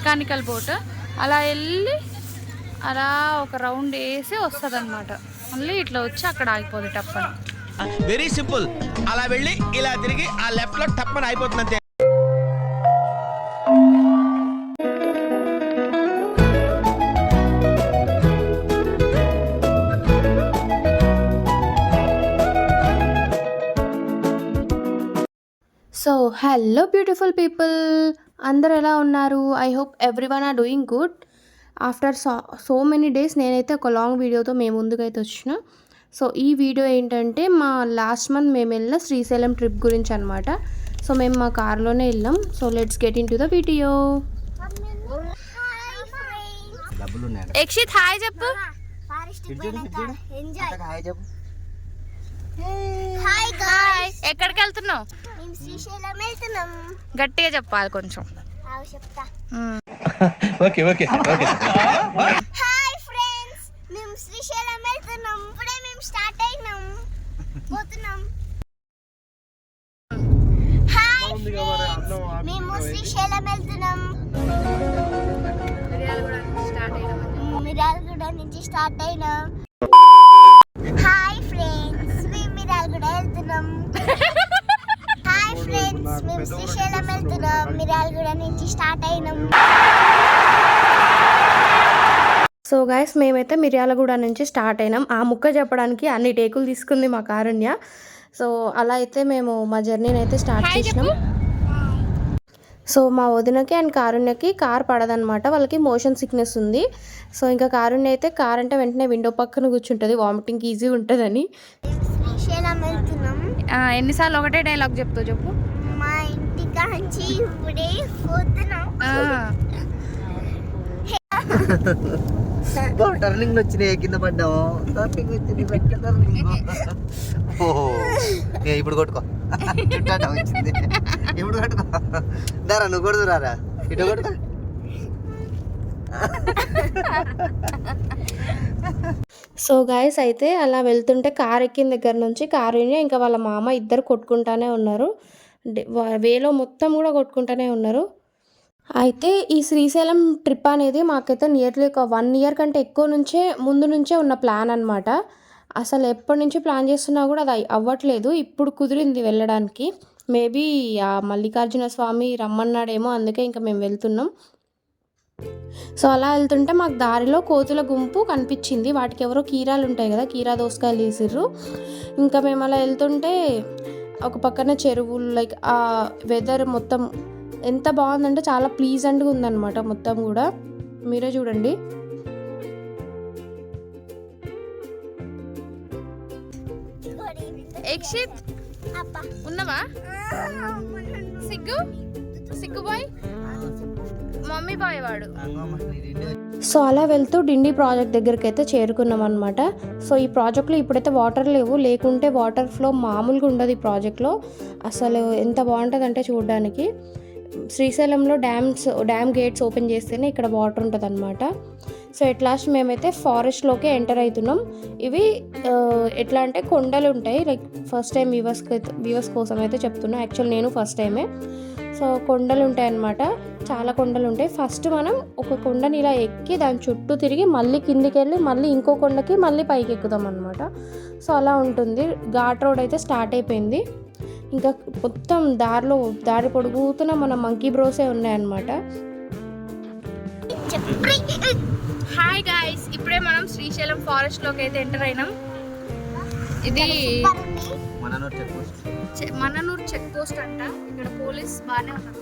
Mechanical boat. అలా వెళ్ళి అలా ఒక రౌండ్ వేసి వస్తుంది అనమాట మళ్ళీ ఇట్లా వచ్చి అక్కడ ఆగిపోతుంది టప్పని. Very simple. అలా వెళ్ళి ఇలా తిరిగి ఆ లెఫ్ట్లో టప్పని అయిపోతుంది అంతే. సో హలో బ్యూటిఫుల్ పీపుల్ అందరు ఎలా ఉన్నారు? I hope every one are doing good after so so many days నేనైతే ఒక లాంగ్ వీడియోతో మేము ముందుకైతే వచ్చిన. సో ఈ వీడియో ఏంటంటే మా లాస్ట్ మంత్ మేము వెళ్ళిన శ్రీశైలం ట్రిప్ గురించి అనమాట సో మేము మా కార్లోనే వెళ్ళాం. So let's get into the video Yakshit hi చెప్పు. హాయ్ చెప్పు. హాయ్ గాయ్స్ ఎక్కడికి వెళ్తున్నావు మేము శ్రీశైలం వెళ్తున్నాం. గట్టిగా చెప్పాలి కొంచెం. చెప్తా. Okay okay okay. Hi friends మేము శ్రీశైలం వెళ్తున్నాం. ఇప్పుడే మేము స్టార్ట్ అయినాం. పోతున్నాం. హాయ్ ఫ్రెండ్స్ మేము శ్రీశైలం వెళ్తున్నాం. మిరాలగూడ నుంచి స్టార్ట్ అయినా. హాయ్ ఫ్రెండ్స్ మేము మిరాలగూడ వెళ్తున్నాం. హాయ్ ఫ్రెండ్స్ మేము శ్రీశైలం వెళ్తున్నాం. మిరాలగూడ నుంచి స్టార్ట్ అయినాం. సో గైస్ మేమైతే మిర్యాలగూడ నుంచి స్టార్ట్ అయినాం. ఆ ముక్క చెప్పడానికి అన్ని టేకులు తీసుకుంది మా కారుణ్య. సో అలా అయితే మేము మా జర్నీని అయితే స్టార్ట్ చేసినాం. సో మా వదినకి అండ్ కారుణ్యకి కార్ పడదనమాట వాళ్ళకి మోషన్ సిక్నెస్ ఉంది. సో ఇంకా కారుణ్య అయితే కార్ అంటే వెంటనే విండో పక్కన కూర్చుంటుంది. వామిటింగ్కి ఈజీ ఉంటుందని. శ్రీశైలం వెళ్తున్నాం ఆ, ఎన్నిసార్లు ఒకటే డైలాగ్ చెప్తావు చెప్పు. మా ఇంటి కాంచి ఇప్పుడే పోతున్నాం. ఆ, టర్నింగ్ వచ్చినాయి కింద పడ్డాము టర్నింగ్ వచ్చింది ఓహో ఏ, ఇప్పుడు కొట్టుకో. వచ్చింది ఇప్పుడు కొట్టుకో. దారా నువ్వు కొడుతు రారా? ఇటు కొట్టుకో సో గాయస్ అయితే అలా వెళ్తుంటే కార్ ఎక్కిన దగ్గర నుంచి కారుని ఇంకా వాళ్ళ మామ ఇద్దరు కొట్టుకుంటానే ఉన్నారు. వేలో మొత్తం కూడా కొట్టుకుంటానే ఉన్నారు. అయితే ఈ శ్రీశైలం ట్రిప్ అనేది మాకైతే నియర్లీ ఒక వన్ ఇయర్ కంటే ఎక్కువ నుంచే ముందు నుంచే ఉన్న ప్లాన్ అనమాట అసలు ఎప్పటి నుంచి ప్లాన్ చేస్తున్నా కూడా అది అవ్వట్లేదు. ఇప్పుడు కుదిరింది వెళ్ళడానికి. మేబీ ఆ మల్లికార్జున స్వామి రమ్మన్నాడేమో అందుకే ఇంకా మేము వెళ్తున్నాం. సో అలా వెళ్తుంటే మాకు దారిలో కోతుల గుంపు కనిపించింది. వాటికి ఎవరో కీరాలు ఉంటాయి కదా కీరా దోసకాయలు వేసిర్రు ఇంకా మేము అలా వెళ్తుంటే ఒక పక్కన చెరువులు లైక్ ఆ వెదర్ మొత్తం ఎంత బాగుందంటే చాలా ప్లీజెంట్గా ఉందన్నమాట మొత్తం కూడా. మీరే చూడండి. ఉన్నవా? సిగ్గు? సిగ్గు బాయ్? మమ్మీ బాయ్ వాడు సో అలా వెళ్తూ డిండి ప్రాజెక్ట్ దగ్గరికి అయితే చేరుకున్నాం అనమాట సో ఈ ప్రాజెక్ట్లో ఇప్పుడైతే వాటర్ లేవు. లేకుంటే వాటర్ ఫ్లో మామూలుగా ఉండదు ఈ ప్రాజెక్ట్లో. అసలు ఎంత బాగుంటుందంటే చూడడానికి. శ్రీశైలంలో డ్యామ్స్ డ్యామ్ గేట్స్ ఓపెన్ చేస్తేనే ఇక్కడ వాటర్ ఉంటుంది అనమాట సో ఎట్ లాస్ట్ మేమైతే ఫారెస్ట్లోకి ఎంటర్ అవుతున్నాం ఇవి ఎట్లా అంటే కొండలు ఉంటాయి లైక్ ఫస్ట్ టైం వ్యూవర్స్కి వ్యూవర్స్ కోసం అయితే చెప్తున్నా. యాక్చువల్ నేను ఫస్ట్ టైమే. సో కొండలు ఉంటాయి అన్నమాట చాలా కొండలు ఉంటాయి. ఫస్ట్ మనం ఒక కొండని ఇలా ఎక్కి దాని చుట్టూ తిరిగి మళ్ళీ కిందికి వెళ్ళి మళ్ళీ ఇంకో కొండకి మళ్ళీ పైకి ఎక్కుదాం అనమాట సో అలా ఉంటుంది. ఘాట్ రోడ్ అయితే స్టార్ట్ అయిపోయింది. ఇంకా మొత్తం దారిలో దారి పొడుగుతున్న మన మంకీ బ్రోసే ఉన్నాయన్నమాట. Hi guys. ఇప్పుడే మనం శ్రీశైలం ఫారెస్ట్లోకి అయితే ఎంటర్ అయినాం. ఇది మననూరు చెక్ పోస్ట్. అంట. ఇక్కడ పోలీస్ బాగానే ఉన్నారు.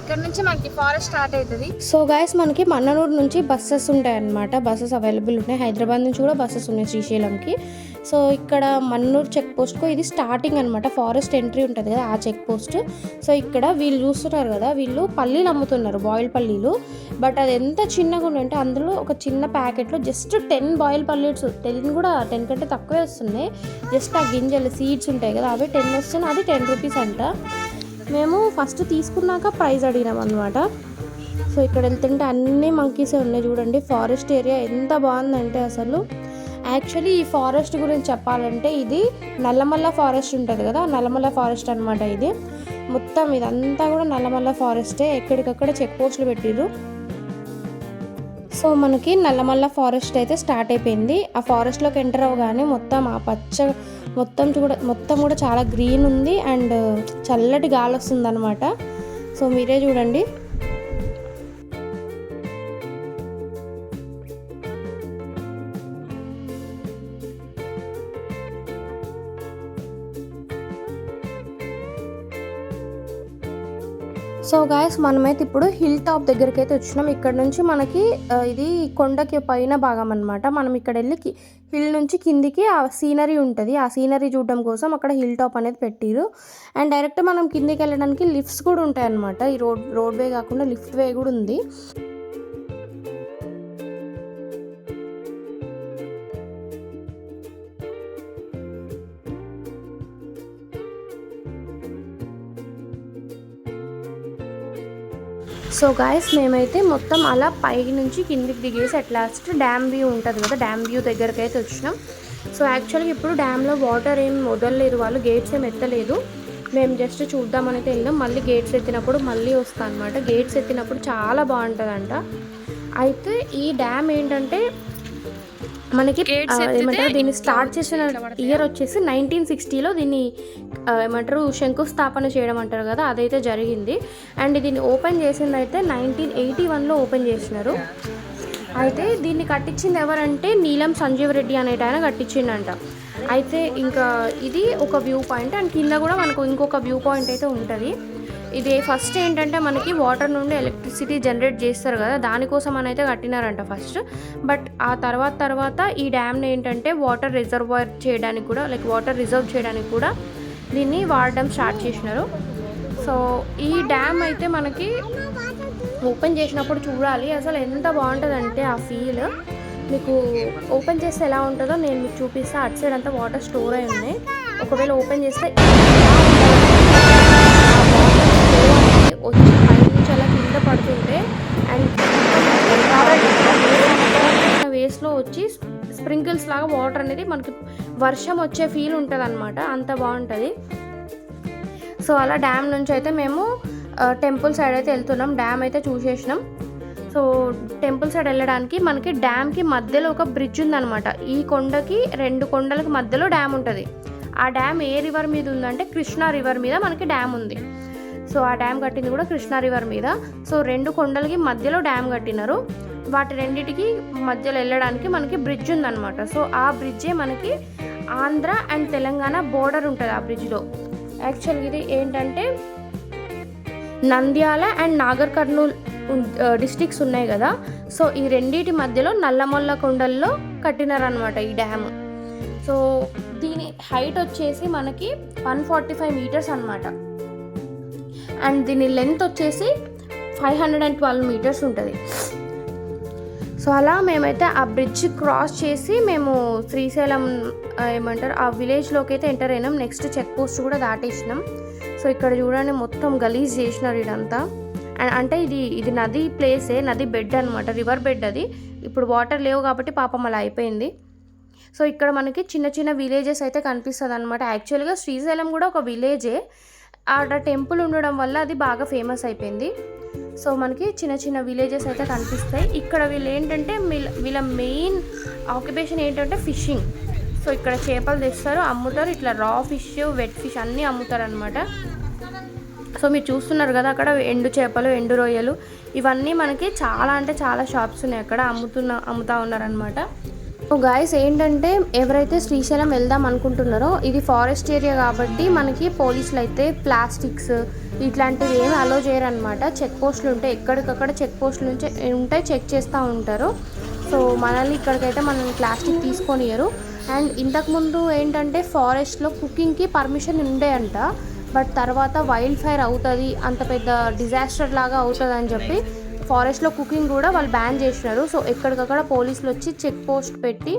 ఇక్కడ నుంచి మనకి ఫారెస్ట్ స్టార్ట్ అవుతుంది సో గాయస్ మనకి మన్ననూరు నుంచి బస్సెస్ ఉంటాయి అన్నమాట బస్సెస్ అవైలబుల్ ఉన్నాయి. హైదరాబాద్ నుంచి కూడా బస్సెస్ ఉన్నాయి శ్రీశైలంకి. సో ఇక్కడ మన్నూరు చెక్ పోస్ట్కు ఇది స్టార్టింగ్ అనమాట ఫారెస్ట్ ఎంట్రీ ఉంటుంది కదా ఆ చెక్ పోస్ట్. సో ఇక్కడ వీళ్ళు చూస్తున్నారు కదా వీళ్ళు పల్లీలు అమ్ముతున్నారు బాయిల్ పల్లీలు. బట్ అది ఎంత చిన్నగా ఉందంటే అందులో ఒక చిన్న ప్యాకెట్లో జస్ట్ టెన్ బాయిల్ పల్లీస్ టెన్ కూడా టెన్ కంటే తక్కువే వస్తున్నాయి. జస్ట్ ఆ గింజలు సీడ్స్ ఉంటాయి కదా అవి టెన్ వస్తున్నాయి అది టెన్ రూపీస్ అంట. మేము ఫస్ట్ తీసుకున్నాక ప్రైస్ అడిగినాం అనమాట సో ఇక్కడ వెళ్తుంటే అన్ని మంకీసే ఉన్నాయి చూడండి. ఫారెస్ట్ ఏరియా ఎంత బాగుందంటే అసలు. యాక్చువల్లీ ఈ ఫారెస్ట్ గురించి చెప్పాలంటే ఇది నల్లమల్ల ఫారెస్ట్ ఉంటుంది కదా నల్లమల్ల ఫారెస్ట్ అనమాట ఇది. మొత్తం ఇదంతా కూడా నల్లమల్ల ఫారెస్టే ఎక్కడికక్కడ చెక్ పోస్టులు పెట్టిర్రు. సో మనకి నల్లమల్ల ఫారెస్ట్ అయితే స్టార్ట్ అయిపోయింది. ఆ ఫారెస్ట్లోకి ఎంటర్ అవ్వగానే మొత్తం ఆ పచ్చ మొత్తం కూడా మొత్తం కూడా చాలా గ్రీన్ ఉంది అండ్ చల్లటి గాలి వస్తుంది అనమాట సో మీరే చూడండి. సో గాయస్ మనమైతే ఇప్పుడు హిల్ టాప్ దగ్గరికి అయితే వచ్చినాం. ఇక్కడ నుంచి మనకి ఇది కొండకి పైన భాగం అనమాట మనం ఇక్కడ వెళ్ళి హిల్ నుంచి కిందికి ఆ సీనరీ ఉంటుంది. ఆ సీనరీ చూడడం కోసం అక్కడ హిల్ టాప్ అనేది పెట్టిరు. అండ్ డైరెక్ట్ మనం కిందికి వెళ్ళడానికి లిఫ్ట్స్ కూడా ఉంటాయి అనమాట ఈ రోడ్ రోడ్ వే కాకుండా లిఫ్ట్ వే కూడా ఉంది. సో గాయస్ మేమైతే మొత్తం అలా పై నుంచి కిందికి దిగేసి అట్ లాస్ట్ డ్యామ్ వ్యూ ఉంటుంది కదా డ్యామ్ వ్యూ దగ్గరికి అయితే వచ్చినాం. సో యాక్చువల్గా ఇప్పుడు డ్యామ్లో వాటర్ ఏం వదలలేదు వాళ్ళు గేట్స్ ఏం ఎత్తలేదు. మేము జస్ట్ చూద్దామని అయితే వెళ్ళాం. మళ్ళీ గేట్స్ ఎత్తినప్పుడు మళ్ళీ వస్తా అనమాట గేట్స్ ఎత్తినప్పుడు చాలా బాగుంటుందంట. అయితే ఈ డ్యామ్ ఏంటంటే మనకి ఏమంటారు దీన్ని స్టార్ట్ చేసిన? ఇయర్ వచ్చేసి నైన్టీన్ సిక్స్టీలో దీన్ని ఏమంటారు శంకుస్థాపన చేయడం అంటారు కదా అదైతే జరిగింది. అండ్ దీన్ని ఓపెన్ చేసింది అయితే నైన్టీన్ ఎయిటీ వన్లో ఓపెన్ చేసినారు. అయితే దీన్ని కట్టించింది ఎవరంటే నీలం సంజీవ్ రెడ్డి అనేట ఆయన కట్టించిండంట. అయితే ఇంకా ఇది ఒక వ్యూ పాయింట్. అండ్ కింద కూడా మనకు ఇంకొక వ్యూ పాయింట్ అయితే ఉంటుంది. ఇది ఫస్ట్ ఏంటంటే మనకి వాటర్ నుండి ఎలక్ట్రిసిటీ జనరేట్ చేస్తారు కదా దానికోసం అని అయితే కట్టినారంట ఫస్ట్. బట్ ఆ తర్వాత తర్వాత ఈ డ్యామ్ని ఏంటంటే వాటర్ రిజర్వాయర్ చేయడానికి కూడా లైక్ వాటర్ రిజర్వ్ చేయడానికి కూడా దీన్ని వాడడం స్టార్ట్ చేసినారు. సో ఈ డ్యామ్ అయితే మనకి ఓపెన్ చేసినప్పుడు చూడాలి. అసలు ఎంత బాగుంటుందంటే ఆ ఫీల్. మీకు ఓపెన్ చేస్తే ఎలా ఉంటుందో నేను మీకు చూపిస్తే. అటు సైడ్ అంతా వాటర్ స్టోర్ అయి ఉన్నాయి. ఒకవేళ ఓపెన్ చేస్తే వచ్చి పైనుంచి అలా కింద పడుతుంటే అండ్ వేస్లో వచ్చి స్ప్రింకిల్స్ లాగా వాటర్ అనేది మనకి వర్షం వచ్చే ఫీల్ ఉంటుంది అనమాట అంత బాగుంటుంది. సో అలా డ్యామ్ నుంచి అయితే మేము టెంపుల్ సైడ్ అయితే వెళ్తున్నాం. డ్యామ్ అయితే చూసేసినాం. సో టెంపుల్ సైడ్ వెళ్ళడానికి మనకి డ్యామ్కి మధ్యలో ఒక బ్రిడ్జ్ ఉందన్నమాట. ఈ కొండకి రెండు కొండలకి మధ్యలో డ్యామ్ ఉంటుంది. ఆ డ్యామ్ ఏ రివర్ మీద ఉందంటే కృష్ణా రివర్ మీద మనకి డ్యామ్ ఉంది. సో ఆ డ్యామ్ కట్టింది కూడా కృష్ణా రివర్ మీద. సో రెండు కొండలకి మధ్యలో డ్యామ్ కట్టినారు. వాటి రెండిటికి మధ్యలో వెళ్ళడానికి మనకి బ్రిడ్జ్ ఉందన్నమాట. సో ఆ బ్రిడ్జే మనకి ఆంధ్ర అండ్ తెలంగాణ బోర్డర్ ఉంటుంది ఆ బ్రిడ్జ్లో యాక్చువల్గా ఇది ఏంటంటే నంద్యాల అండ్ నాగర్ కర్నూల్ డిస్టిక్స్ ఉన్నాయి కదా. సో ఈ రెండింటి మధ్యలో నల్లమొల్ల కొండల్లో కట్టినారనమాట ఈ డ్యామ్ సో దీని హైట్ వచ్చేసి మనకి వన్ ఫార్టీ ఫైవ్ మీటర్స్ అనమాట అండ్ దీని లెంత్ వచ్చేసి five hundred and twelve meters ఉంటుంది. సో అలా మేమైతే ఆ బ్రిడ్జ్ క్రాస్ చేసి మేము శ్రీశైలం ఏమంటారు ఆ విలేజ్లోకి అయితే ఎంటర్ అయినాం. నెక్స్ట్ చెక్ పోస్ట్ కూడా దాటేసినాం. సో ఇక్కడ చూడండి మొత్తం గలీజ్ చేసినారు ఇదంతా. అండ్ అంటే ఇది ఇది నది ప్లేసే నది బెడ్ అనమాట రివర్ బెడ్ అది. ఇప్పుడు వాటర్ లేవు కాబట్టి పాపం అలా అయిపోయింది. సో ఇక్కడ మనకి చిన్న చిన్న విలేజెస్ అయితే కనిపిస్తుంది అనమాట యాక్చువల్గా శ్రీశైలం కూడా ఒక విలేజే ఆడ టెంపుల్ ఉండడం వల్ల అది బాగా ఫేమస్ అయిపోయింది. సో మనకి చిన్న చిన్న విలేజెస్ అయితే కనిపిస్తాయి. ఇక్కడ వీళ్ళు ఏంటంటే వీళ్ళ వీళ్ళ మెయిన్ ఆక్యుపేషన్ ఏంటంటే ఫిషింగ్ సో ఇక్కడ చేపలు తెస్తారు అమ్ముతారు. ఇట్లా రా ఫిష్ వెట్ ఫిష్ అన్నీ అమ్ముతారు అనమాట సో మీరు చూస్తున్నారు కదా అక్కడ ఎండు చేపలు ఎండు రొయ్యలు. ఇవన్నీ మనకి చాలా అంటే చాలా షాప్స్ ఉన్నాయి అక్కడ అమ్ముతున్న అమ్ముతా ఉన్నారనమాట గాయస్ ఏంటంటే ఎవరైతే శ్రీశైలం వెళ్దాం అనుకుంటున్నారో ఇది ఫారెస్ట్ ఏరియా కాబట్టి మనకి పోలీసులు అయితే ప్లాస్టిక్స్ ఇట్లాంటివి ఏమి అలో చేయరనమాట చెక్ పోస్టులు ఉంటాయి. ఎక్కడికక్కడ చెక్ పోస్టులు నుంచి ఉంటాయి చెక్ చేస్తూ ఉంటారు. సో మనల్ని ఇక్కడికైతే మనల్ని ప్లాస్టిక్ తీసుకొనియరు అండ్ ఇంతకుముందు ఏంటంటే ఫారెస్ట్లో కుకింగ్కి పర్మిషన్ ఉండే అంట. బట్ తర్వాత వైల్డ్ ఫైర్ అవుతుంది అంత పెద్ద డిజాస్టర్ లాగా అవుతుంది అని చెప్పి ఫారెస్ట్లో కుకింగ్ కూడా వాళ్ళు బ్యాన్ చేసినారు. సో ఎక్కడికక్కడ పోలీసులు వచ్చి చెక్ పోస్ట్ పెట్టి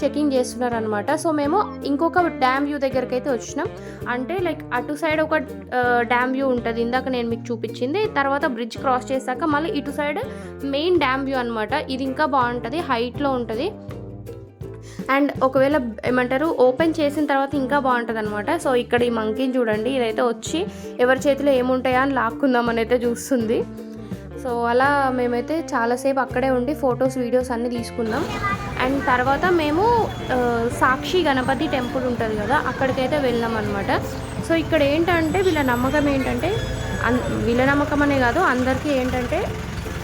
చెకింగ్ చేస్తున్నారు అనమాట సో మేము ఇంకొక డ్యామ్ వ్యూ దగ్గరికి అయితే వచ్చినాం. అంటే లైక్ అటు సైడ్ ఒక డ్యామ్ వ్యూ ఉంటుంది. ఇందాక నేను మీకు చూపించింది. తర్వాత బ్రిడ్జ్ క్రాస్ చేశాక మళ్ళీ ఇటు సైడ్ మెయిన్ డ్యామ్ వ్యూ అనమాట ఇది ఇంకా బాగుంటుంది. హైట్లో ఉంటుంది. అండ్ ఒకవేళ ఏమంటారు ఓపెన్ చేసిన తర్వాత ఇంకా బాగుంటుంది అనమాట సో ఇక్కడ ఈ మంకీని చూడండి. ఇదైతే వచ్చి ఎవరి చేతిలో ఏముంటాయా అని లాక్కుందామని అయితే చూస్తుంది. సో అలా మేమైతే చాలాసేపు అక్కడే ఉండి ఫొటోస్ వీడియోస్ అన్నీ తీసుకున్నాం. అండ్ తర్వాత మేము సాక్షి గణపతి టెంపుల్ ఉంటుంది కదా అక్కడికైతే వెళ్ళాం అనమాట సో ఇక్కడ ఏంటంటే వీళ్ళ నమ్మకం ఏంటంటే అన్ వీళ్ళ నమ్మకం అనే కాదు అందరికీ ఏంటంటే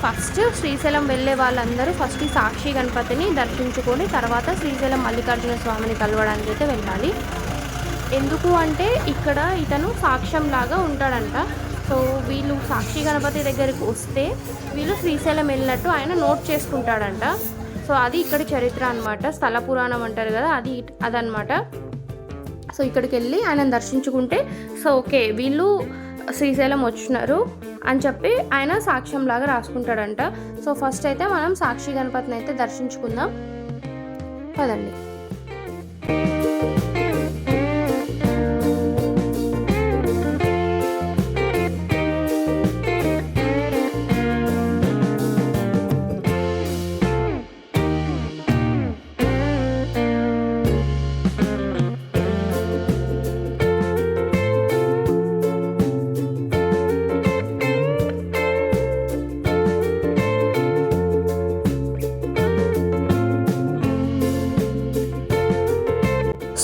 ఫస్ట్ శ్రీశైలం వెళ్ళే వాళ్ళందరూ ఫస్ట్ ఈ సాక్షి గణపతిని దర్శించుకొని తర్వాత శ్రీశైలం మల్లికార్జున స్వామిని కలవడానికి అయితే వెళ్ళాలి. ఎందుకు అంటే ఇక్కడ ఇతను సాక్ష్యంలాగా ఉంటాడంట. సో వీళ్ళు సాక్షి గణపతి దగ్గరికి వస్తే వీళ్ళు శ్రీశైలం వెళ్ళినట్టు ఆయన నోట్ చేసుకుంటాడంట. సో అది ఇక్కడ చరిత్ర అనమాట స్థల పురాణం అంటారు కదా అది అదనమాట సో ఇక్కడికి వెళ్ళి ఆయన దర్శించుకుంటే సో ఓకే వీళ్ళు శ్రీశైలం వచ్చినారు అని చెప్పి ఆయన సాక్ష్యంలాగా రాసుకుంటాడంట. సో ఫస్ట్ అయితే మనం సాక్షి గణపతిని అయితే దర్శించుకుందాం. పదండి.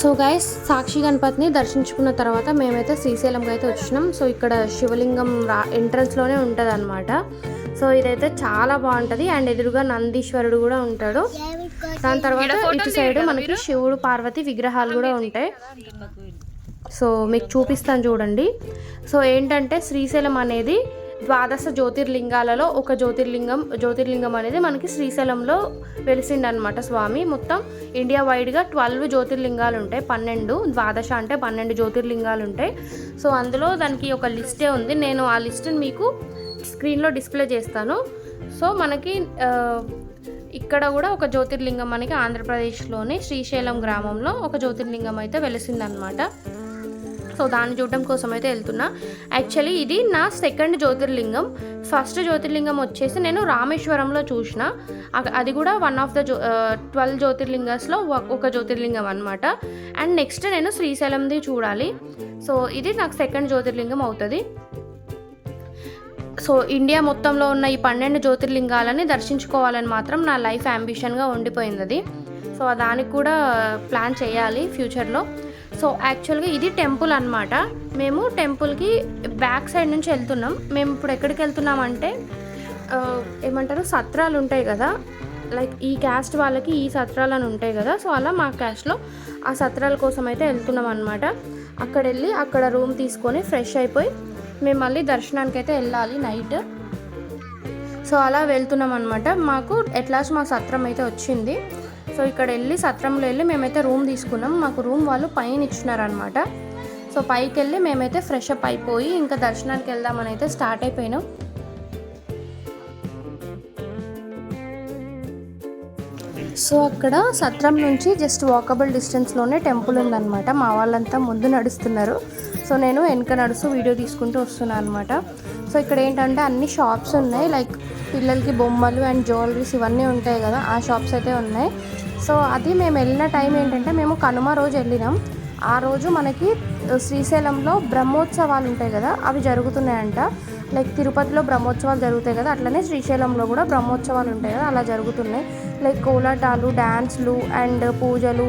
సో గైస్ సాక్షి గణపతిని దర్శించుకున్న తర్వాత మేమైతే శ్రీశైలంకి అయితే వచ్చినాం. సో ఇక్కడ శివలింగం రా ఎంట్రన్స్లోనే ఉంటుంది అనమాట సో ఇదైతే చాలా బాగుంటుంది. అండ్ ఎదురుగా నందీశ్వరుడు కూడా ఉంటాడు. దాని తర్వాత ఇటు సైడ్ మనకి శివుడు పార్వతి విగ్రహాలు కూడా ఉంటాయి. సో మీకు చూపిస్తాను చూడండి. సో ఏంటంటే శ్రీశైలం అనేది ద్వాదశ జ్యోతిర్లింగాలలో ఒక జ్యోతిర్లింగం జ్యోతిర్లింగం అనేది మనకి శ్రీశైలంలో వెలిసిండనమాట స్వామి. మొత్తం ఇండియా వైడ్గా ట్వెల్వ్ జ్యోతిర్లింగాలు ఉంటాయి పన్నెండు ద్వాదశ అంటే పన్నెండు జ్యోతిర్లింగాలు ఉంటాయి సో అందులో దానికి ఒక లిస్టే ఉంది. నేను ఆ లిస్ట్ని మీకు స్క్రీన్లో డిస్ప్లే చేస్తాను. సో మనకి ఇక్కడ కూడా ఒక జ్యోతిర్లింగం మనకి ఆంధ్రప్రదేశ్లోని శ్రీశైలం గ్రామంలో ఒక జ్యోతిర్లింగం అయితే వెలిసిందనమాట సో దాన్ని చూడడం కోసం అయితే వెళ్తున్నా. యాక్చువల్లీ ఇది నా సెకండ్ జ్యోతిర్లింగం. ఫస్ట్ జ్యోతిర్లింగం వచ్చేసి నేను రామేశ్వరంలో చూసిన. అది కూడా వన్ ఆఫ్ ద జ్యో ట్వెల్వ్ జ్యోతిర్లింగస్లో ఒక జ్యోతిర్లింగం అనమాట అండ్ నెక్స్ట్ నేను శ్రీశైలంది చూడాలి. సో ఇది నాకు సెకండ్ జ్యోతిర్లింగం అవుతుంది. సో ఇండియా మొత్తంలో ఉన్న ఈ పన్నెండు జ్యోతిర్లింగాలని దర్శించుకోవాలని మాత్రం నా లైఫ్ అంబిషన్గా ఉండిపోయింది అది. సో దానికి కూడా ప్లాన్ చేయాలి ఫ్యూచర్లో సో యాక్చువల్గా ఇది టెంపుల్ అన్నమాట. మేము టెంపుల్కి బ్యాక్ సైడ్ నుంచి వెళ్తున్నాం. మేము ఇప్పుడు ఎక్కడికి వెళ్తున్నామంటే ఏమంటారు సత్రాలు ఉంటాయి కదా. లైక్ ఈ క్యాస్ట్ వాళ్ళకి ఈ సత్రాలు అని ఉంటాయి కదా. సో అలా మా క్యాస్ట్లో ఆ సత్రాల కోసం అయితే వెళ్తున్నాం అనమాట అక్కడ వెళ్ళి అక్కడ రూమ్ తీసుకొని ఫ్రెష్ అయిపోయి మేము మళ్ళీ దర్శనానికి అయితే వెళ్ళాలి నైట్ సో అలా వెళ్తున్నాం అనమాట మాకు ఎట్లాస్ట్ మా సత్రం అయితే వచ్చింది. సో ఇక్కడ వెళ్ళి సత్రంలో వెళ్ళి మేమైతే రూమ్ తీసుకున్నాం. మాకు రూమ్ వాళ్ళు పైన ఇచ్చినారనమాట. సో పైకి వెళ్ళి మేమైతే ఫ్రెష్ అప్ అయిపోయి ఇంకా దర్శనానికి వెళ్దామని అయితే స్టార్ట్ అయిపోయినాం. సో అక్కడ సత్రం నుంచి జస్ట్ వాకబుల్ డిస్టెన్స్లోనే టెంపుల్ ఉందన్నమాట. మా వాళ్ళంతా ముందు నడుస్తున్నారు. సో నేను వెనక నడుస్తూ వీడియో తీసుకుంటూ వస్తున్నాను అనమాట సో ఇక్కడ ఏంటంటే అన్ని షాప్స్ ఉన్నాయి. లైక్ పిల్లలకి బొమ్మలు అండ్ జ్యువెలరీస్ ఇవన్నీ ఉంటాయి కదా ఆ షాప్స్ అయితే ఉన్నాయి. సో అది మేము వెళ్ళిన టైం ఏంటంటే మేము కనుమ రోజు వెళ్ళినాం. ఆ రోజు మనకి శ్రీశైలంలో బ్రహ్మోత్సవాలు ఉంటాయి కదా అవి జరుగుతున్నాయంట. లైక్ తిరుపతిలో బ్రహ్మోత్సవాలు జరుగుతాయి కదా అట్లనే శ్రీశైలంలో కూడా బ్రహ్మోత్సవాలు ఉంటాయి కదా అలా జరుగుతున్నాయి. లైక్ కోలాటాలు డ్యాన్స్లు అండ్ పూజలు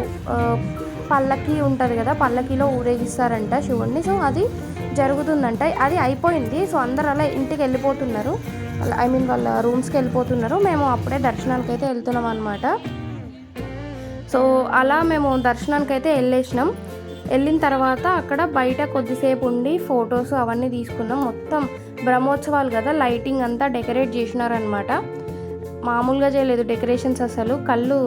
పల్లకి ఉంటుంది కదా పల్లకిలో ఊరేగిస్తారంట శివుణ్ణి. సో అది జరుగుతుందంట. అది అయిపోయింది. సో అందరు అలా ఇంటికి వెళ్ళిపోతున్నారు. ఐ మీన్ వాళ్ళ రూమ్స్కి వెళ్ళిపోతున్నారు. మేము అప్పుడే దర్శనానికి అయితే వెళ్తున్నాం అనమాట సో అలా మేము దర్శనానికి అయితే వెళ్ళేసినాం. వెళ్ళిన తర్వాత అక్కడ బయట కొద్దిసేపు ఉండి ఫొటోస్ అవన్నీ తీసుకున్నాం. మొత్తం బ్రహ్మోత్సవాలు కదా లైటింగ్ అంతా డెకరేట్ చేసినారనమాట మామూలుగా చేయలేదు డెకరేషన్స్ అసలు. కళ్ళు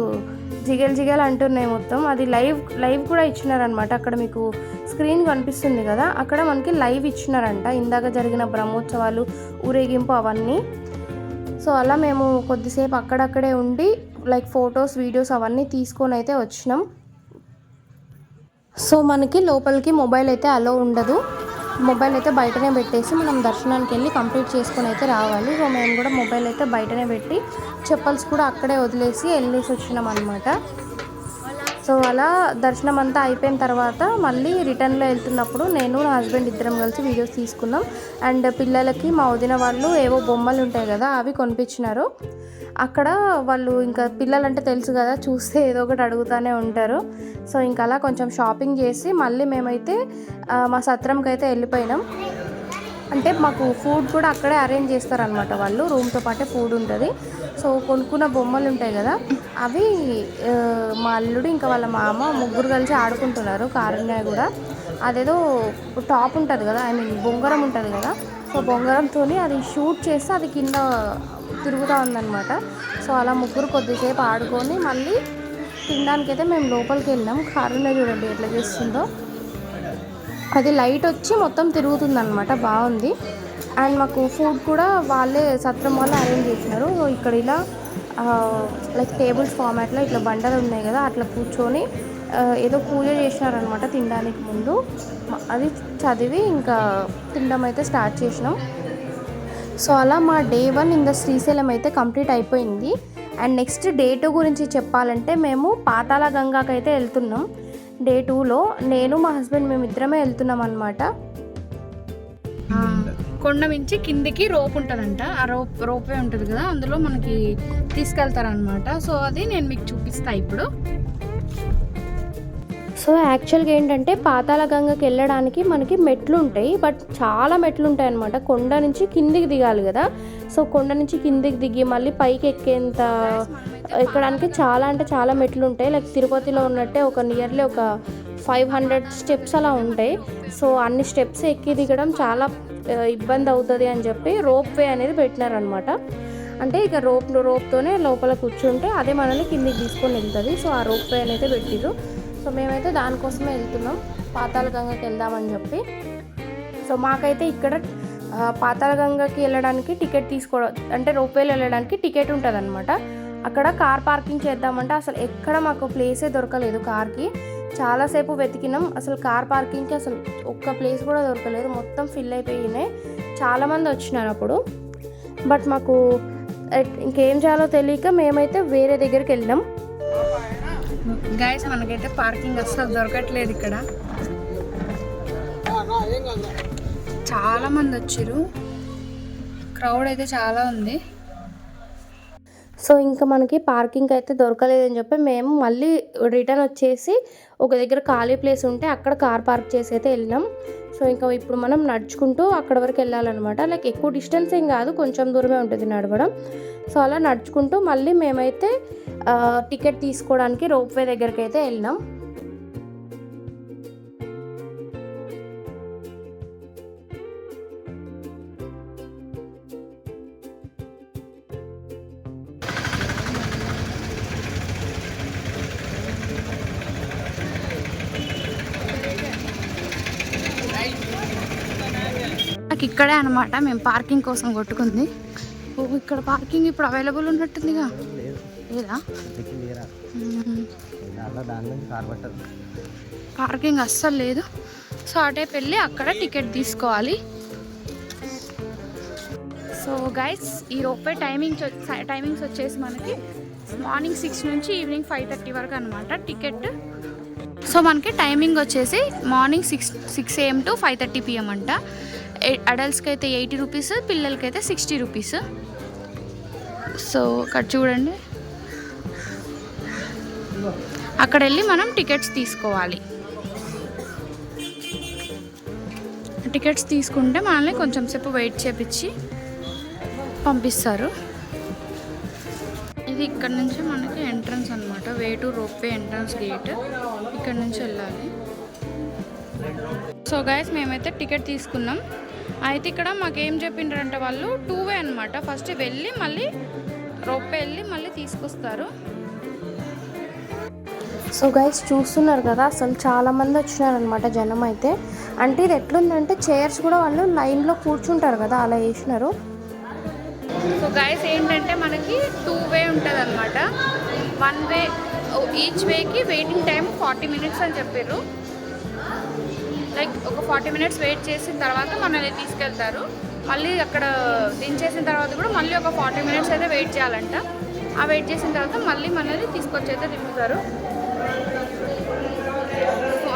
జిగల్ జిగల్ అంటున్నాయి మొత్తం. అది లైవ్ లైవ్ కూడా ఇచ్చినారనమాట అక్కడ మీకు స్క్రీన్ కనిపిస్తుంది కదా అక్కడ మనకి లైవ్ ఇచ్చినారంట. ఇందాక జరిగిన బ్రహ్మోత్సవాలు ఊరేగింపు అవన్నీ. సో అలా మేము కొద్దిసేపు అక్కడక్కడే ఉండి లైక్ ఫొటోస్ వీడియోస్ అవన్నీ తీసుకొని అయితే వచ్చినాం. సో మనకి లోపలికి మొబైల్ అయితే అలో ఉండదు. మొబైల్ అయితే బయటనే పెట్టేసి మనం దర్శనానికి వెళ్ళి కంప్లీట్ చేసుకొని అయితే రావాలి. సో మేము కూడా మొబైల్ అయితే బయటనే పెట్టి చెప్పల్స్ కూడా అక్కడే వదిలేసి వెళ్ళేసి వచ్చినాం అనమాట సో అలా దర్శనం అంతా అయిపోయిన తర్వాత మళ్ళీ రిటర్న్లో వెళ్తున్నప్పుడు నేను నా హస్బెండ్ ఇద్దరం కలిసి వీడియోస్ తీసుకున్నాం. అండ్ పిల్లలకి మా వదిన వాళ్ళు ఏవో బొమ్మలు ఉంటాయి కదా అవి కొనిపించినారు. అక్కడ వాళ్ళు ఇంకా పిల్లలంటే తెలుసు కదా చూస్తే ఏదో ఒకటి అడుగుతూనే ఉంటారు. సో ఇంకా అలా కొంచెం షాపింగ్ చేసి మళ్ళీ మేమైతే మా సత్రంకి అయితే వెళ్ళిపోయినాం. అంటే మాకు ఫుడ్ కూడా అక్కడే అరేంజ్ చేస్తారనమాట వాళ్ళు రూమ్తో పాటే ఫుడ్ ఉంటుంది. సో కొనుక్కున్న బొమ్మలు ఉంటాయి కదా అవి మా అల్లుడు ఇంకా వాళ్ళ మామ ముగ్గురు కలిసి ఆడుకుంటున్నారు కారుణ్య కూడా. అదేదో టాప్ ఉంటుంది కదా ఐ మీన్ బొంగరం ఉంటుంది కదా సో బొంగరంతో అది షూట్ చేస్తే అది కింద తిరుగుతూ ఉందన్నమాట. సో అలా ముగ్గురు కొద్దిసేపు ఆడుకొని మళ్ళీ తినడానికైతే మేము లోపలికి వెళ్ళాం కారుణ్య చూడండి ఎట్లా చేస్తుందో. అది లైట్ వచ్చి మొత్తం తిరుగుతుంది అనమాట బాగుంది. అండ్ మాకు ఫుడ్ కూడా వాళ్ళే సత్రం వాళ్ళు అరేంజ్ చేసినారు. సో ఇక్కడ ఇలా లైక్ టేబుల్స్ ఫార్మాట్లో ఇట్లా బండలు ఉన్నాయి కదా అట్లా కూర్చొని ఏదో పూజ చేసినారనమాట తినడానికి ముందు. అది చదివి ఇంకా తినడం అయితే స్టార్ట్ చేసినాం. సో అలా మా day one in the Srisailam అయితే కంప్లీట్ అయిపోయింది. అండ్ నెక్స్ట్ డే టూ గురించి చెప్పాలంటే మేము పాతాళ గంగాకైతే వెళ్తున్నాం. డే టూలో నేను మా హస్బెండ్ మేమిద్దరమే వెళ్తున్నాం అనమాట కొండ మించి కిందికి రోప్ ఉంటుందంట. ఆ రోప్ రోపే ఉంటుంది కదా అందులో మనకి తీసుకెళ్తారనమాట సో అది నేను మీకు చూపిస్తా ఇప్పుడు. సో యాక్చువల్గా ఏంటంటే పాతాళ గంగకి వెళ్ళడానికి మనకి మెట్లు ఉంటాయి. బట్ చాలా మెట్లు ఉంటాయి అనమాట కొండ నుంచి కిందికి దిగాలి కదా. సో కొండ నుంచి కిందికి దిగి మళ్ళీ పైకి ఎక్కేంత ఎక్కడానికి చాలా అంటే చాలా మెట్లు ఉంటాయి. లైక్ తిరుపతిలో ఉన్నట్టే ఒక నియర్లీ ఒక ఫైవ్ హండ్రెడ్ స్టెప్స్ అలా ఉంటాయి. సో అన్ని స్టెప్స్ ఎక్కి దిగడం చాలా ఇబ్బంది అవుతుంది అని చెప్పి రోప్ వే అనేది పెట్టినారనమాట. అంటే ఇక రోప్ రోప్తోనే లోపల కూర్చుంటే అదే మనల్ని కిందికి తీసుకొని వెళ్తుంది. సో ఆ రోప్ వే అనేది పెట్టిరు సో మేమైతే దానికోసమే వెళ్తున్నాం. పాతాళ గంగకి వెళ్దామని చెప్పి. సో మాకైతే ఇక్కడ ఆ, పాతాళ గంగకి వెళ్ళడానికి టికెట్ తీసుకోవడం అంటే రోపేలు వెళ్ళడానికి టికెట్ ఉంటుంది అక్కడ కార్ పార్కింగ్ చేద్దామంటే అసలు ఎక్కడ మాకు ప్లేసే దొరకలేదు కార్కి. చాలాసేపు వెతికినాం. అసలు కార్ పార్కింగ్కి అసలు ఒక్క ప్లేస్ కూడా దొరకలేదు. మొత్తం ఫిల్ అయిపోయినాయి. చాలామంది వచ్చినారు అప్పుడు. బట్ మాకు ఇంకేం చేయాలో తెలియక మేమైతే వేరే దగ్గరికి వెళ్ళినాం. గైస్ మనకైతే పార్కింగ్ అస్సలు దొరకట్లేదు ఇక్కడ. చాలామంది వచ్చారు. క్రౌడ్ అయితే చాలా ఉంది. సో ఇంకా మనకి పార్కింగ్ అయితే దొరకలేదని చెప్పి మేము మళ్ళీ రిటర్న్ వచ్చేసి ఒక దగ్గర ఖాళీ ప్లేస్ ఉంటే అక్కడ కార్ పార్క్ చేసి అయితే వెళ్ళినాం. సో ఇంకా ఇప్పుడు మనం నడుచుకుంటూ అక్కడ వరకు వెళ్ళాలన్నమాట. లైక్ ఎక్కువ డిస్టెన్స్ ఏం కాదు కొంచెం దూరమే ఉంటుంది నడవడం. సో అలా నడుచుకుంటూ మళ్ళీ మేమైతే టికెట్ తీసుకోవడానికి రోప్వే దగ్గరికి అయితే వెళ్ళినాం. ఇక్కడే అనమాట మేము పార్కింగ్ కోసం కొట్టుకుంది. ఓ ఇక్కడ పార్కింగ్ ఇప్పుడు అవైలబుల్ ఉన్నట్టుందిగా. లేదా? పార్కింగ్ అస్సలు లేదు. సో అటే వెళ్ళి అక్కడ టికెట్ తీసుకోవాలి. సో గైస్ ఈ రోపే టైమింగ్స్ టైమింగ్స్ వచ్చేసి మనకి మార్నింగ్ సిక్స్ నుంచి ఈవినింగ్ ఫైవ్ థర్టీ వరకు అనమాట టికెట్. సో మనకి టైమింగ్ వచ్చేసి morning six six AM to five thirty PM అంట. అడల్ట్స్కి అయితే ఎయిటీ రూపీస్ పిల్లలకి అయితే సిక్స్టీ రూపీస్. సో ఇక్కడ చూడండి. అక్కడ వెళ్ళి మనం టికెట్స్ తీసుకోవాలి. టికెట్స్ తీసుకుంటే మనల్ని కొంచెం సేపు వెయిట్ చేపించి పంపిస్తారు. ఇది ఇక్కడ నుంచి మనకి ఎంట్రన్స్ అనమాట way to ropeway entrance gate. ఇక్కడ నుంచి వెళ్ళాలి. సో గైస్ మేమైతే టికెట్ తీసుకున్నాం. అయితే ఇక్కడ మాకేం చెప్పిండ్రంటే వాళ్ళు టూ వే అనమాట ఫస్ట్ వెళ్ళి మళ్ళీ రోప్వే వెళ్ళి మళ్ళీ తీసుకొస్తారు. సో గైస్ చూస్తున్నారు కదా అసలు చాలా మంది వచ్చినారనమాట జనం అయితే. అంటే ఇది ఎట్లుందంటే చైర్స్ కూడా వాళ్ళు లైన్లో కూర్చుంటారు కదా అలా వేసినారు సో గైస్ ఏంటంటే మనకి టూ వే ఉంటుంది అనమాట వన్ వే ఈచ్ వేకి వెయిటింగ్ టైం ఫార్టీ మినిట్స్ అని చెప్పారు లైక్ ఒక ఫార్టీ మినిట్స్ వెయిట్ చేసిన తర్వాత మనల్ని తీసుకెళ్తారు. మళ్ళీ అక్కడ దించేసిన తర్వాత కూడా మళ్ళీ ఒక ఫార్టీ మినిట్స్ అయితే వెయిట్ చేయాలంట. ఆ వెయిట్ చేసిన తర్వాత మళ్ళీ మనల్ని తీసుకొచ్చి అయితే దింపుతారు.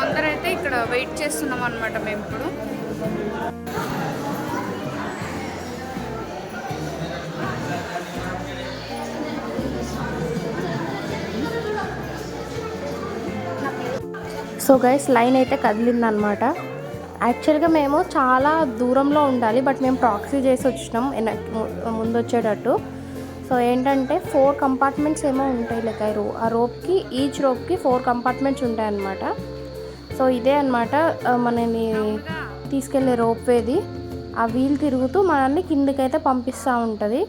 అందరైతే ఇక్కడ వెయిట్ చేస్తున్నాం అనమాట మేము ఇప్పుడు. సో గైస్ లైన్ అయితే కదిలిందనమాట. యాక్చువల్గా మేము చాలా దూరంలో ఉండాలి బట్ మేము ప్రాక్సీ చేసి వచ్చినాం ముందు వచ్చేటట్టు సో ఏంటంటే ఫోర్ కంపార్ట్మెంట్స్ ఏమో ఉంటాయి లైక్ ఆ రో ఆ రోప్కి ఈచ్ రోప్కి ఫోర్ కంపార్ట్మెంట్స్ ఉంటాయి అన్నమాట సో ఇదే అనమాట మనని తీసుకెళ్ళే రోప్ వేది. ఆ వీల్ తిరుగుతూ మనల్ని కిందకైతే పంపిస్తూ ఉంటుంది.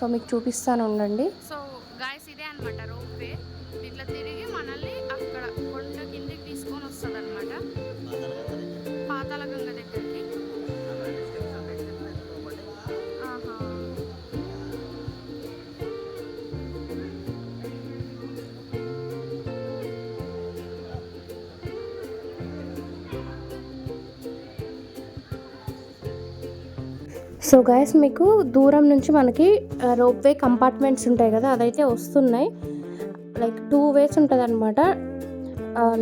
సో మీకు చూపిస్తాను ఉండండి. సో గాయస్ ఇదే అనమాట సో గైస్ మీకు దూరం నుంచి మనకి రోప్ వే కంపార్ట్మెంట్స్ ఉంటాయి కదా అదైతే వస్తున్నాయి. లైక్ టూ వేస్ ఉంటుంది అనమాట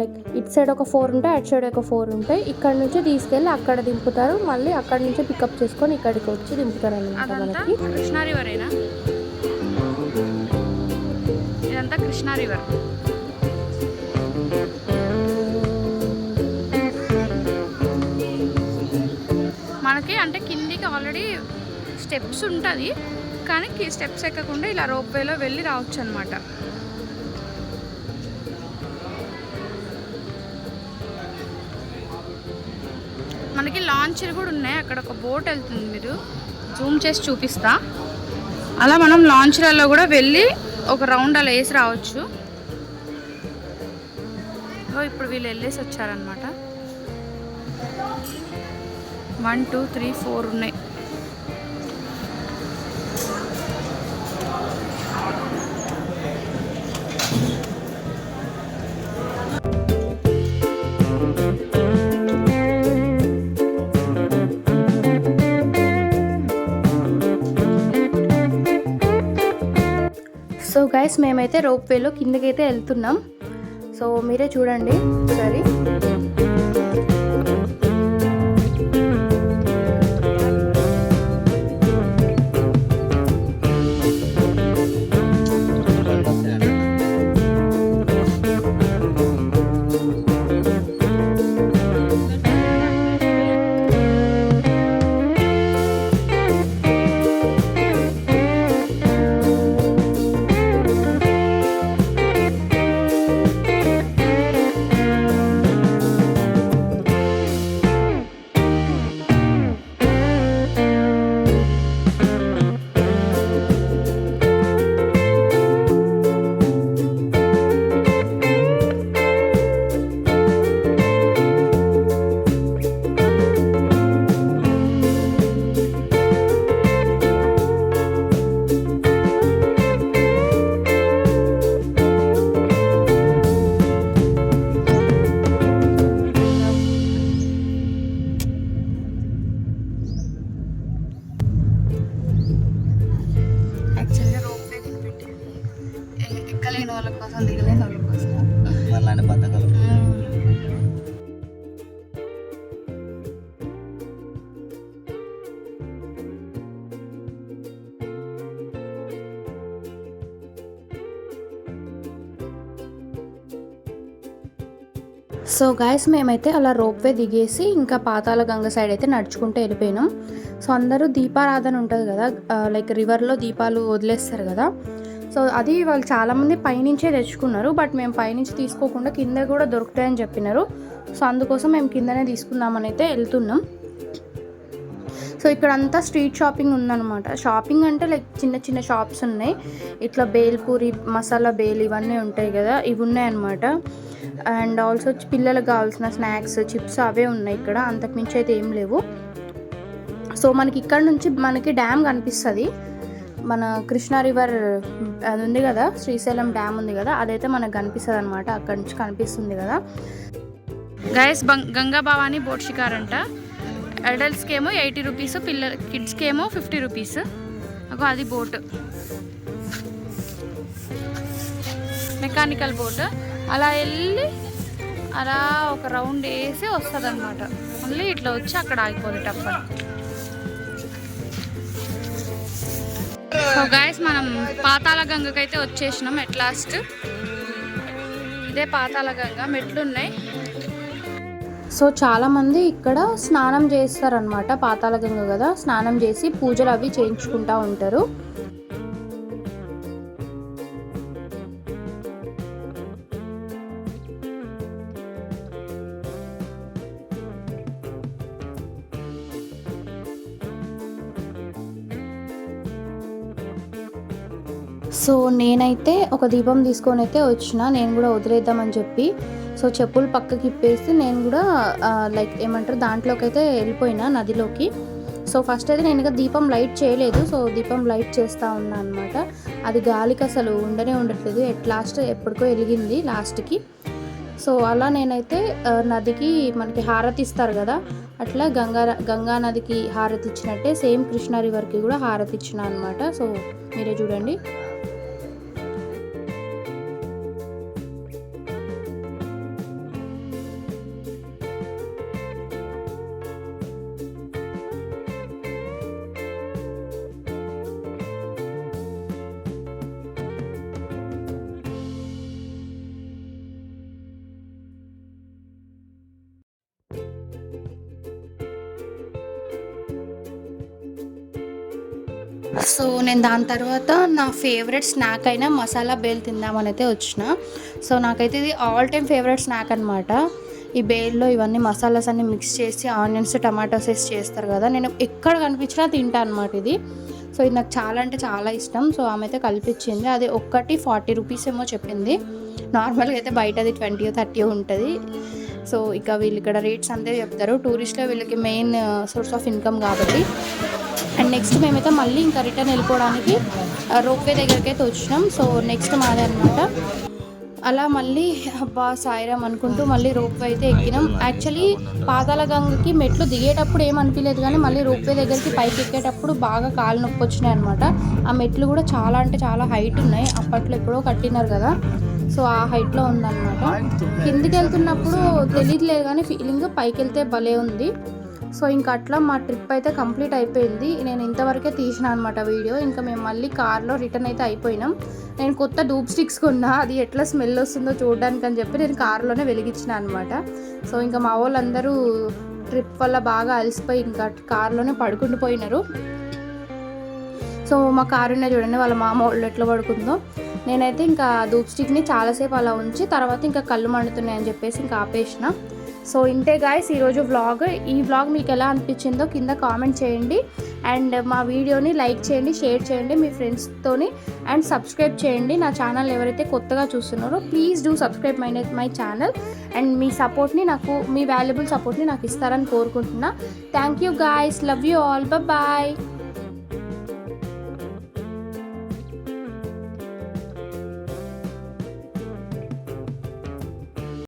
లైక్ ఇటు సైడ్ ఒక ఫోర్ ఉంటాయి అటు సైడ్ ఒక ఫోర్ ఉంటాయి. ఇక్కడ నుంచి తీసుకెళ్ళి అక్కడ దింపుతారు. మళ్ళీ అక్కడ నుంచి పికప్ చేసుకొని ఇక్కడికి వచ్చి దింపుతారు అనమాట మనకి. కృష్ణా రివరేనా ఇదంతా కృష్ణా రివర్ మనకి అంటే ఆల్రెడీ స్టెప్స్ ఉంటుంది కానీ స్టెప్స్ ఎక్కకుండా ఇలా రోప్వేలో వెళ్ళి రావచ్చు అనమాట మనకి లాంచర్ కూడా ఉన్నాయి అక్కడ ఒక బోట్ వెళ్తుంది మీరు. జూమ్ చేసి చూపిస్తా. అలా మనం లాంచర్లలో కూడా వెళ్ళి ఒక రౌండ్ అలా వేసి రావచ్చు. ఇప్పుడు వీళ్ళు వెళ్ళేసి వచ్చారనమాట వన్ టూ త్రీ ఫోర్ ఉన్నాయి. సో గైస్ మేమైతే రోప్ వేలో కిందకైతే వెళ్తున్నాం. సో మీరే చూడండి సరే సో గాయస్ మేమైతే అలా రోప్వే దిగేసి ఇంకా పాతాల గంగ సైడ్ అయితే నడుచుకుంటూ వెళ్ళిపోయినాం. సో అందరూ దీపారాధన ఉంటుంది కదా లైక్ రివర్లో దీపాలు వదిలేస్తారు కదా. సో అది వాళ్ళు చాలామంది పైనుంచే తెచ్చుకున్నారు బట్ మేము పైనుంచి తీసుకోకుండా కింద కూడా దొరుకుతాయని చెప్పినారు. సో అందుకోసం మేము కిందనే తీసుకుందామని అయితే వెళ్తున్నాం. సో ఇక్కడ అంతా స్ట్రీట్ షాపింగ్ ఉందన్నమాట. షాపింగ్ అంటే లైక్ చిన్న చిన్న షాప్స్ ఉన్నాయి. ఇట్లా బేల్పూరి మసాలా బేల్ ఇవన్నీ ఉంటాయి కదా ఇవి ఉన్నాయన్నమాట. అండ్ ఆల్సో పిల్లలకు కావాల్సిన స్నాక్స్ చిప్స్ అవే ఉన్నాయి ఇక్కడ. అంతకుమించి అయితే ఏం లేవు. సో మనకి ఇక్కడ నుంచి మనకి డ్యామ్ కనిపిస్తుంది. మన కృష్ణా రివర్ అది ఉంది కదా శ్రీశైలం డ్యామ్ ఉంది కదా అదైతే మనకు కనిపిస్తుంది అనమాట అక్కడ నుంచి కనిపిస్తుంది కదా. గైస్ గంగా భవాని బోట్ షికార్ అంట అడల్ట్స్కి ఏమో ఎయిటీ రూపీస్ పిల్లల కిడ్స్కి ఏమో ఫిఫ్టీ రూపీస్. ఒక అది బోట్. Mechanical boat. అలా వెళ్ళి అలా ఒక రౌండ్ వేసి వస్తుంది అనమాట మళ్ళీ ఇట్లా వచ్చి అక్కడ ఆగిపోతుంది టప్పని సో గాయస్ మనం పాతాళ గంగకైతే వచ్చేసినాం ఎట్ లాస్ట్ ఇదే పాతాళ గంగ మెట్లు ఉన్నాయి సో చాలామంది ఇక్కడ స్నానం చేస్తారనమాట పాతాళగంగ కదా. స్నానం చేసి పూజలు అవి చేయించుకుంటా ఉంటారు. సో నేనైతే ఒక దీపం తీసుకొని అయితే వచ్చిన నేను కూడా వదిలేద్దామని చెప్పి సో చెప్పులు పక్కకి ఇప్పేసి నేను కూడా లైక్ ఏమంటారు దాంట్లోకి అయితే వెళ్ళిపోయినా నదిలోకి. సో ఫస్ట్ అయితే నేను ఇంకా దీపం లైట్ చేయలేదు. సో దీపం లైట్ చేస్తూ ఉన్నా అనమాట అది గాలికి అసలు ఉండనే ఉండట్లేదు. ఎట్ లాస్ట్ ఎప్పటికో వెలిగింది లాస్ట్కి సో అలా నేనైతే నదికి మనకి హారతి ఇస్తారు కదా. అట్లా గంగా గంగా నదికి హారతి ఇచ్చినట్టే సేమ్ కృష్ణా రివర్కి కూడా హారతి ఇచ్చిన అనమాట సో మీరే చూడండి. దాని తర్వాత నా ఫేవరెట్ స్నాక్ అయిన మసాలా బేల్ తిందామని అయితే వచ్చిన. సో నాకైతే ఇది ఆల్ టైమ్ ఫేవరెట్ స్నాక్ అనమాట ఈ బేల్లో ఇవన్నీ మసాలాస్ అన్ని మిక్స్ చేసి ఆనియన్స్ టమాటోస్ వేసి చేస్తారు కదా నేను ఎక్కడ కనిపించినా తింటా అనమాట ఇది. సో ఇది నాకు చాలా అంటే చాలా ఇష్టం. సో ఆమె అయితే కల్పించింది. అది ఒక్కటి ఫార్టీ రూపీస్ ఏమో చెప్పింది. నార్మల్గా అయితే బయట అది ట్వంటీ థర్టీ ఉంటుంది. సో ఇక వీళ్ళు ఇక్కడ రేట్స్ అంతే చెప్తారు. టూరిస్ట్లో వీళ్ళకి మెయిన్ సోర్స్ ఆఫ్ ఇన్కమ్ కాబట్టి. అండ్ నెక్స్ట్ మేమైతే మళ్ళీ ఇంకా రిటర్న్ వెళ్ళిపోవడానికి రోప్వే దగ్గరికి అయితే వచ్చినాం. సో నెక్స్ట్ మాదే అనమాట అలా మళ్ళీ అబ్బా సాయిరామ్ అనుకుంటూ మళ్ళీ రోప్వే అయితే ఎక్కినాం. యాక్చువల్లీ పాతాల గంగకి మెట్లు దిగేటప్పుడు ఏం అనిపించలేదు కానీ మళ్ళీ రోప్వే దగ్గరికి పైకి ఎక్కేటప్పుడు బాగా కాలు నొప్పి వచ్చినాయి అనమాట ఆ మెట్లు కూడా చాలా అంటే చాలా హైట్ ఉన్నాయి. అప్పట్లో ఎప్పుడో కట్టినారు కదా. సో ఆ హైట్లో ఉందన్నమాట. కిందికి వెళ్తున్నప్పుడు తెలియట్లేదు కానీ ఫీలింగ్ పైకి వెళ్తే భలే ఉంది. సో ఇంకా అట్లా మా ట్రిప్ అయితే కంప్లీట్ అయిపోయింది. నేను ఇంతవరకే తీసిన అనమాట వీడియో. ఇంకా మేము మళ్ళీ కార్లో రిటర్న్ అయితే అయిపోయినాం. నేను కొత్త డూప్ స్టిక్స్ కొన్నా. అది ఎట్లా స్మెల్ వస్తుందో చూడడానికి అని చెప్పి నేను కార్లోనే వెలిగించిన అనమాట సో ఇంకా మా వాళ్ళందరూ ట్రిప్ వల్ల బాగా అలసిపోయి ఇంకా కార్లోనే పడుకుంటూ పోయినారు. సో మా కారు ఉన్న చూడండి వాళ్ళ మామ వాళ్ళు ఎట్లా పడుకుందో. నేనైతే ఇంకా ధూప్ స్టిక్ని చాలాసేపు అలా ఉంచి తర్వాత ఇంకా కళ్ళు మండుతున్నాయని చెప్పేసి ఇంకా ఆపేసిన. సో ఇంతే గాయస్ ఈరోజు వ్లాగ్ ఈ వ్లాగ్ మీకు ఎలా అనిపించిందో కింద కామెంట్ చేయండి. అండ్ మా వీడియోని లైక్ చేయండి షేర్ చేయండి మీ ఫ్రెండ్స్తోని అండ్ సబ్స్క్రైబ్ చేయండి. నా ఛానల్ ఎవరైతే కొత్తగా చూస్తున్నారో please do subscribe my my channel and మీ సపోర్ట్ని నాకు మీ వాల్యుబుల్ సపోర్ట్ని నాకు ఇస్తారని కోరుకుంటున్నా. Thank you guys love you all bye